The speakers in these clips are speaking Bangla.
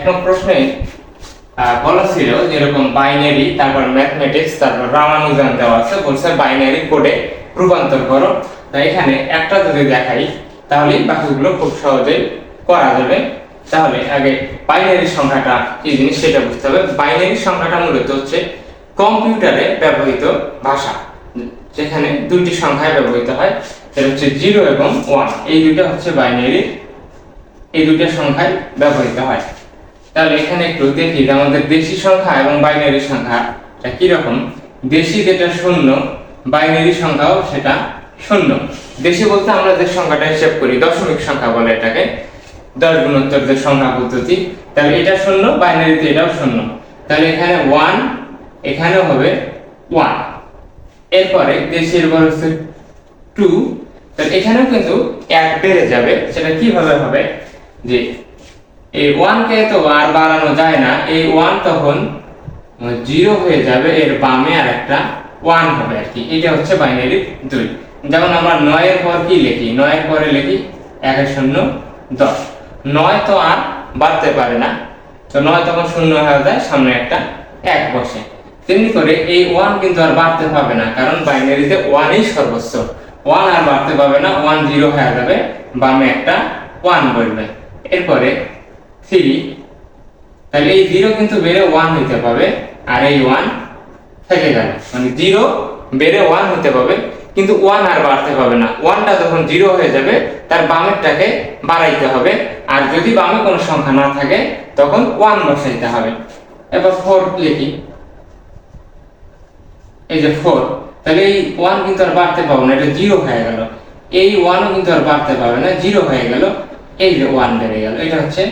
এক নম্বর প্রশ্নে বলা ছিল যেরকম বাইনারি তারপর ম্যাথমেটিক্স তারপর রামানুজান দেওয়া আছে, বলছে বাইনারি কোডে রূপান্তর করো। তাই এখানে একটা যদি দেখাই, তাহলে বাকিগুলো খুব সহজেই করা যাবে। তাহলে আগে বাইনারি সংখ্যাটা কি জিনিস সেটা বুঝতে হবে। বাইনারি সংখ্যাটা মূলত হচ্ছে কম্পিউটারে ব্যবহৃত ভাষা, যেখানে দুইটি সংখ্যায় ব্যবহৃত হয়। সেটা হচ্ছে জিরো এবং ওয়ান এই দুইটা হচ্ছে বাইনারি এই দুইটা সংখ্যায় ব্যবহৃত হয়। তাহলে এখানে একটু দেখি যে আমাদের দেশি সংখ্যা এবং বাইনারি সংখ্যাটা কীরকম? দেশি যেটা শূন্য, বাইনারি সংখ্যাও সেটা শূন্য। দেশি বলতে আমরা যে সংখ্যাটা হিসেব করি, দশমিক সংখ্যা বলে এটাকে, দশ গুণোত্তর যে সংখ্যা পদ্ধতি, তাহলে এটা শূন্য, বাইনারিতে এটাও শূন্য। তাহলে এখানে ওয়ান এখানেও হবে ওয়ান এরপরে দেশের বড় হচ্ছে টু তাহলে এখানেও কিন্তু এক বেড়ে যাবে। সেটা কীভাবে হবে? যে এই ওয়ান কে তো আর বাড়ানো যায় না, এই ওয়ান তখন জিরো হয়ে যাবে, এর বামে আর একটা ওয়ান হবে আর কি। এটা হচ্ছে বাইনারি দুই। যেমন আমরা নয়ের পর কি লিখি? নয়ের পরে লিখি এক শূন্য দশ। নয় তো আর বাড়তে পারে না। তো নয় তখন শূন্য হয়ে যায়, সামনে একটা এক বসে। তেমনি করে এই ওয়ান কিন্তু আর বাড়তে পাবে না, কারণ বাইনারিতে ওয়ানই সর্বোচ্চ। ওয়ান আর বাড়তে পাবে না, ওয়ান জিরো হয়ে যাবে, বামে একটা ওয়ান বলবে। এরপরে থ্রি তাহলে এই জিরো কিন্তু বেড়ে ওয়ান হইতে পাবে আর এই ওয়ান থেকে গেল মানে জিরো বেড়ে ওয়ান হতে পাবে, কিন্তু ওয়ান আর বাড়তে পাবে না। ওয়ানটা যখন জিরো হয়ে যাবে, তার বামেরটাকে বাড়াইতে হবে, আর যদি বামে কোনো সংখ্যা না থাকে, তখন ওয়ান বসাইতে হবে। এবার ফোর লিখি। এই যে ফোর তাহলে এই ওয়ান কিন্তু আর বাড়তে পাবো না, এটা জিরো হয়ে গেল। এই ওয়ানও কিন্তু আর বাড়তে পাবে না জিরো হয়ে গেল, এই যে ওয়ান বেড়ে গেল, এটা হচ্ছে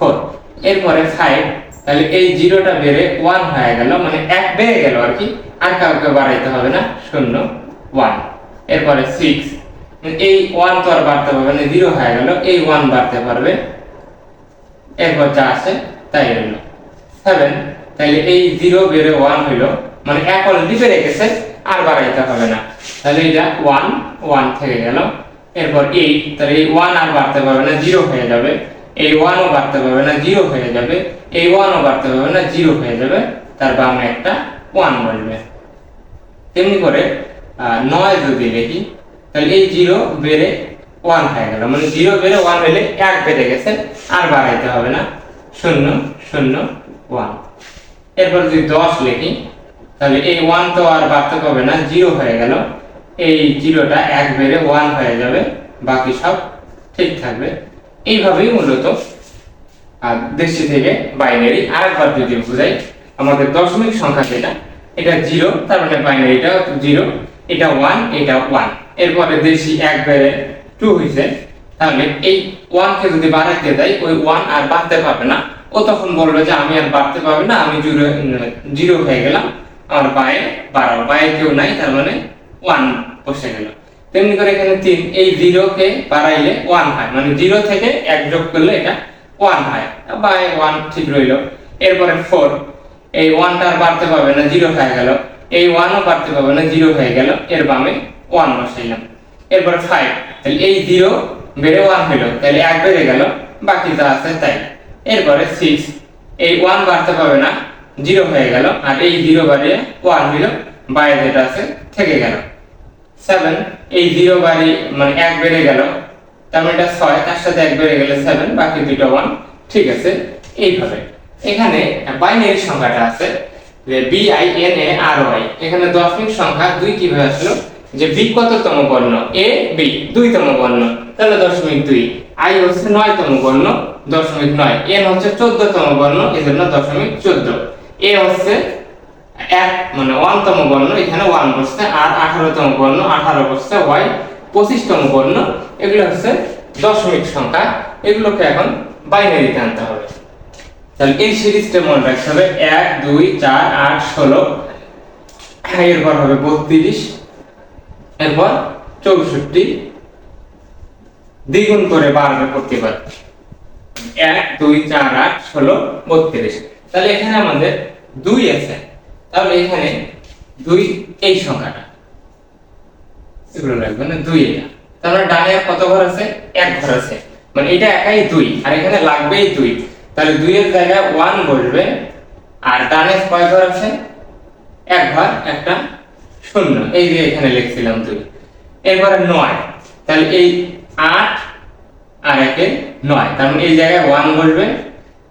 ফোর। এরপরে ফাইভ। তাহলে এই জিরোটা বেড়ে ওয়ান হয়ে গেল মানে এক বেড়ে গেল আর কি। আর কাউকে বাড়াইতে হবে না, শূন্য, ওয়ান। এরপরে সিক্স। এই ওয়ান তো আর বাড়তে পারবে না, জিরো হয়ে গেল, এই ওয়ান বাড়তে পারবে। এরপর যা আছে তাই রইল। সেভেন। তাহলে এই জিরো বেড়ে ওয়ান হইল মানে এক অলরেডি বেড়ে গেছে, আর বাড়াইতে হবে না। তাহলে এটা ওয়ান ওয়ান থেকে গেল। এরপর এইট। তাহলে এই ওয়ান আর বাড়তে পারবে না, জিরো হয়ে যাবে। এই ওয়ানও বাড়তে পারবে না জিরো হয়ে যাবে। এই ওয়ানও বাড়তে পারবে না জিরো হয়ে যাবে। তার বামে একটা ওয়ান বসবে। তেমনি করে নয় যদি দেখি, তাহলে এই জিরো বেড়ে ওয়ান হয়ে গেল। মানে জিরো বেড়ে ওয়ান হলে এক বেড়ে গেছে, আর বাড়াইতে হবে না। শূন্য শূন্য ওয়ান এরপর যদি দশ লিখি, তাহলে এই ওয়ান তো আর বাড়তে পারবে না জিরো হয়ে গেল। এই জিরোটা এক বেড়ে ওয়ান হয়ে যাবে। বাকি সব ঠিক থাকবে। এইভাবেই মূলত দেশি থেকে বাইনারি আরেকবার যদি বুঝাই, আমাদের দশমিক সংখ্যা যেটা, এটা জিরো, তার মানে বাইনারিটা জিরো, এটা ওয়ান এটা ওয়ান। এরপরে দেশি এক বেড়ে টু হয়েছে তাহলে এই ওয়ানকে যদি বাড়াইতে দেয়, ওই ওয়ান আর বাড়তে পারবে না। ও তখন বলবে যে, আমি আর বাড়তে পারবে না, আমি জিরো জিরো হয়ে গেলাম। আমার পায়ে বাড়াও পায়ে কেউ নাই, তার মানে ওয়ান বসে গেল। তেমনি করে এখানে তিন, এই জিরো কে বাড়াইলে ওয়ান হয়। মানে জিরো থেকে এক যোগ করলে এটা ওয়ান হয়। বা ওয়ান ঠিক রইল। এরপরে ফোর এই ওয়ানটা আর বাড়তে পারবে না জিরো হয়ে গেল। এই ওয়ানও বাড়তে পারবে না জিরো হয়ে গেল। এর বামে ওয়ান বসাইলাম। এরপরে ফাইভ তাহলে এই জিরো বেড়ে ওয়ান হইল। তাহলে এক বেড়ে গেল, বাকি যা আছে তাই। এরপরে সিক্স এই ওয়ান বাড়তে পারবে না জিরো হয়ে গেল। আর এই জিরো বাড়িয়ে ওয়ান হইল বাইরে যেটা আছে, থেকে গেল। সেভেন এই জিরো বাড়ি মানে এক বেড়ে গেল। তার মানে এটা ছয়, তার সাথে এক বেড়ে গেলে সেভেন বাকি দুটো ওয়ান ঠিক আছে? এইভাবে। এখানে বাইনারি সংখ্যাটা আছে, যে B I N A R Y এখানে দশমিক সংখ্যা দুই কীভাবে আসলো? যে বি কততম বর্ণ? এ বি দুইতম বর্ণ। তাহলে দশমিক দুই। আই হচ্ছে নয়তম বর্ণ, দশমিক নয়। এন হচ্ছে চোদ্দতম বর্ণ, এজন্য দশমিক চোদ্দ। এ হচ্ছে এক মানে ওয়ানতম বর্ণ, এখানে ওয়ান বসছে, আর আঠারোতম বর্ণ, আঠারো বসছে ওয়াই পঁচিশতম বর্ণ, এগুলো হচ্ছে দশমিক সংখ্যা, এগুলোকে এখন বাইনারিতে আনতে হবে। তাহলে এই সিরিজটা মনে রাখতে হবে, এক, দুই, চার, আট, ষোলো, এরপর হবে বত্রিশ, এরপর চৌষট্টি, দ্বিগুণ করে বাড়বে প্রতিবার। এক, দুই, চার, আট, ষোলো, বত্রিশ। তাহলে এখানে আমাদের দুই আছে। তাহলে এখানে দুই এই সংখ্যাটা। এগুলো লাগবে না, দুই এটা। তাহলে ডানে কত ঘর আছে? এক ঘর আছে। মানে এটা একাই দুই, আর এখানে লাগবেই দুই। তাহলে দুইয়ের জায়গায় ওয়ান বসবে, আর ডানে কয় ঘর আছে? এক ঘর, একটা শূন্য। এই যে এখানে লিখছিলাম দুই। এরপরে নয়। তাহলে এই আট আর একে নয়। তার মানে এই জায়গায় ওয়ান বসবে,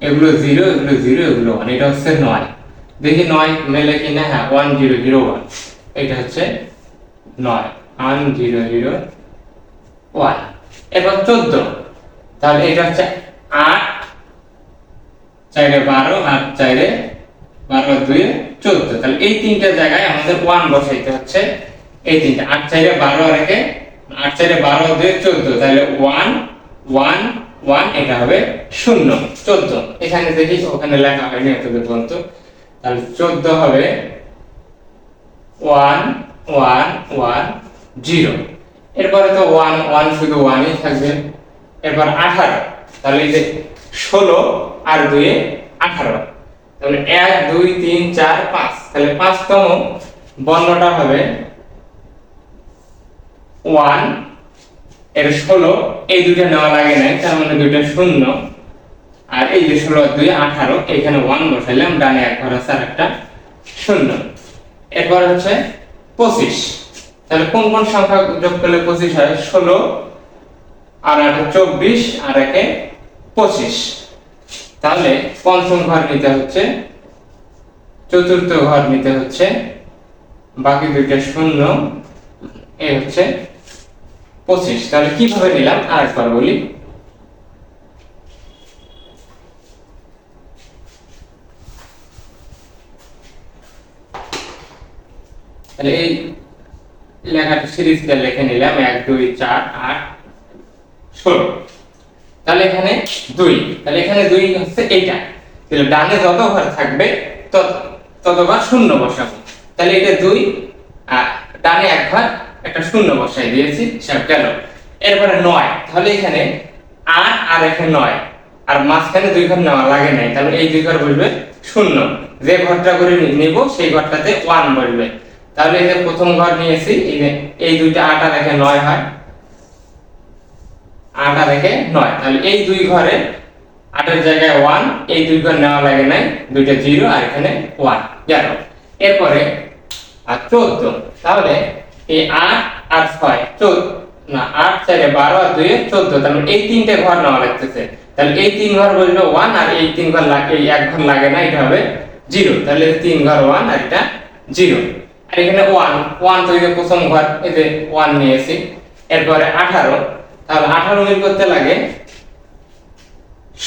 এগুলো জিরো এগুলো জিরো এগুলো ওয়ান এটা হচ্ছে নয়। দেখি নয় মেলে কিনা হ্যাঁ ওয়ান জিরো জিরো ওয়ান এটা হচ্ছে নয় ওয়ান জিরো জিরো ওয়ান এবার চোদ্দ। তাহলে এটা হচ্ছে আট, চাইরে বারো আর চাইরে বারো, দুই, চোদ্দ। তাহলে এই তিনটা জায়গায় আমাদের ওয়ান বসাইতে হচ্ছে এই তিনটা। আট চাইরে বারো একে আট চাইরে বারো, দুই, চোদ্দ। তাহলে ওয়ান ওয়ান ওয়ান এটা হবে শূন্য, চোদ্দ। এখানে দেখি, ওখানে লেখা হয়নি এত পর্যন্ত। তাহলে চোদ্দ হবে ওয়ান ওয়ান ওয়ান, জিরো। এরপরে তো ওয়ান ওয়ান শুধু ওয়ানই থাকবে। এরপর আঠারো। তাহলে যে ষোলো আর দুয়ে আঠারো। তাহলে এক, দুই, তিন, চার, পাঁচ। তাহলে পাঁচতম বর্ণটা হবে ওয়ান। এর ষোলো। এই দুইটা নেওয়া লাগে নাই, তার মানে দুইটা শূন্য। আর এই যে ষোলো, দুই, আঠারো এখানে ওয়ান বসাইলাম, ডানে এক ঘর আছে আর একটা শূন্য। এরপর হচ্ছে পঁচিশ। তাহলে কোন কোন সংখ্যা যোগ করলে পঁচিশ হয়? ষোলো, আর আটে চব্বিশ, আর একে পঁচিশ। তাহলে পঞ্চম ঘর নিতে হচ্ছে, চতুর্থ ঘর নিতে হচ্ছে, বাকি দুইটা শূন্য, এ হচ্ছে পঁচিশ। তাহলে কীভাবে নিলাম? আরেকবার বলি। তাহলে এই লেখাটা সিরিজটা লিখে নিলাম, এক, দুই, চার, আট, ষোলো। তাহলে এখানে দুই। তাহলে এখানে দুই হচ্ছে এইটা। তাহলে ডানে যত ঘর থাকবে, তত তত ঘর শূন্য বসাবো। তাহলে এটা দুই, আর ডানে এক ঘর একটা শূন্য বসাই দিয়েছি সব গেল। এরপরে নয়। তাহলে এখানে আট আর এখানে নয়। আর মাঝখানে দুই ঘর নেওয়া লাগে নাই। তাহলে এই দুই ঘর বসবে শূন্য। যে ঘরটা করে নিব, সেই ঘরটাতে ওয়ান বসবে। তাহলে এই যে প্রথম ঘর নিয়েছি, এই যে এই দুইটা আট এখানে নয় হয়। আট একে নয়। তাহলে এই দুই ঘরে আটের জায়গায় ওয়ান এই দুই ঘর নেওয়া লাগে নাই, দুইটা জিরো আর এখানে ওয়ান গেল। এরপরে, আর চোদ্দ। তাহলে এই আট আর ছয়, চোদ্দ। না, আট, চারে বারো আর দুই চোদ্দ। তাহলে এই তিনটে ঘর নেওয়া লাগতেছে। তাহলে এই তিন ঘর বলবে ওয়ান আর এই তিন ঘর লাগে এই এক ঘর লাগে না, এটা হবে জিরো তাহলে তিন ঘর ওয়ান আর এটা জিরো আর এখানে ওয়ান ওয়ান যে প্রথম ঘর, এই যে ওয়ান নিয়েছি। এরপরে আঠারো। তাহলে আঠারো মিল করতে লাগে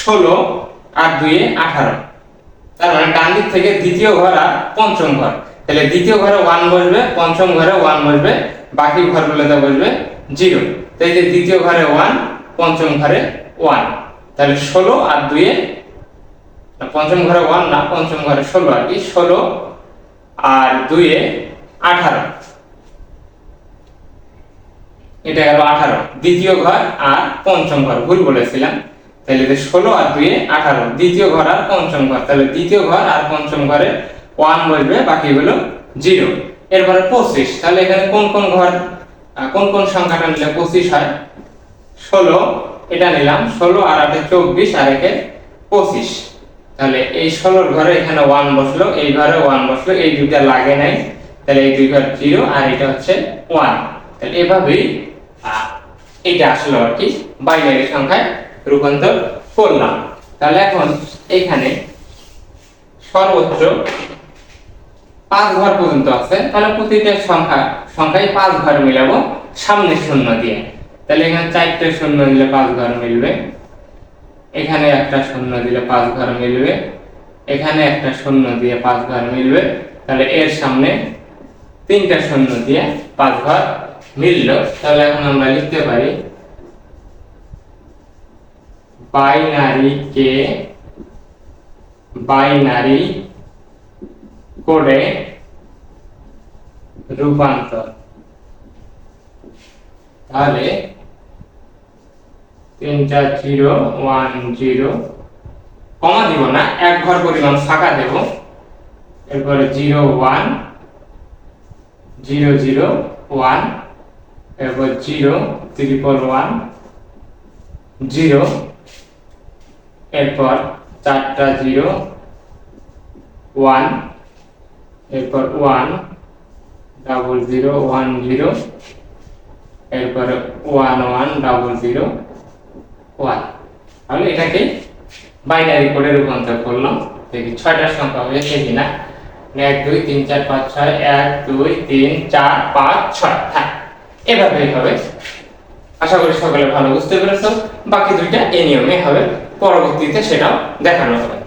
ষোলো আর দুইয়ে আঠারো। তার মানে ডান দিক থেকে দ্বিতীয় ঘর আর পঞ্চম ঘর। তাহলে দ্বিতীয় ঘরে ওয়ান বসবে, পঞ্চম ঘরে ওয়ান বসবে, বাকি ঘরগুলোতে বসবে জিরো তো এই যে দ্বিতীয় ঘরে ওয়ান পঞ্চম ঘরে ওয়ান তাহলে ষোলো আর দুইয়ে পঞ্চম ঘরে ওয়ান না, পঞ্চম ঘরে ষোলো আর কি, ষোলো আর দুইয়ে আঠারো। এটা গেল আঠারো। দ্বিতীয় ঘর আর পঞ্চম ঘর, ভুল বলেছিলাম। তাহলে যে ষোলো আর দুইয়ে আঠারো, দ্বিতীয় ঘর আর পঞ্চম ঘর। তাহলে দ্বিতীয় ঘর আর পঞ্চম ঘরে ওয়ান বসবে বাকিগুলো জিরো এরপরে পঁচিশ, তাহলে এখানে কোন কোন ঘর কোন কোন সংখ্যাটা নিলে পঁচিশ হয়? ষোলো, এটা নিলাম, ষোলো আর আটে চব্বিশ, আর একে পঁচিশ। তাহলে এই ষোলোর ঘরে এখানে ওয়ান বসল, এই ঘরে ওয়ান বসল, এই দুইটা লাগে নাই। তাহলে এই দুই ঘর জিরো আর এটা হচ্ছে ওয়ান তাহলে এভাবেই এটা আসলো আর কি, বাইনারি সংখ্যায় রূপান্তর করলাম। তাহলে এখন এখানে সর্বোচ্চ পাঁচ ঘর পর্যন্ত আছে, তাহলে প্রতিটা সংখ্যা, সংখ্যায় পাঁচ ঘর মিলাবো সামনে শূন্য দিয়ে। তাহলে এখানে চারটে শূন্য দিলে পাঁচ ঘর মিলবে। এখানে একটা শূন্য দিলে পাঁচ ঘর মিলবে। এখানে একটা শূন্য দিয়ে পাঁচ ঘর মিলবে। তাহলে এর সামনে তিনটা শূন্য দিয়ে পাঁচ ঘর মিললো। তাহলে এখন আমরা লিখতে পারি বাইনারি কে বাইনারি কোডে রূপান্তর। তাহলে তিনটা জিরো, ওয়ান জিরো, কমা দিব না, এক ঘর পরিমাণ ফাঁকা দেব। এরপরে zero, one zero zero one এরপর জিরো ট্রিপল ওয়ান জিরো এরপর চারটা জিরো ওয়ান এরপর one double zero one zero এরপর one one double zero one তাহলে এটাকে বাইনারি কোডে রূপান্তর করলাম দেখি ছয়টার সংখ্যা হয়েছে কিনা এক, দুই, তিন, চার, পাঁচ, ছয়, এক, দুই, তিন, চার, পাঁচ, ছয়। হ্যাঁ এভাবেই হবে আশা করি সকলে ভালো বুঝতে পেরেছ। বাকি দুইটা এ নিয়মে হবে। পরবর্তীতে সেটাও দেখানো হবে।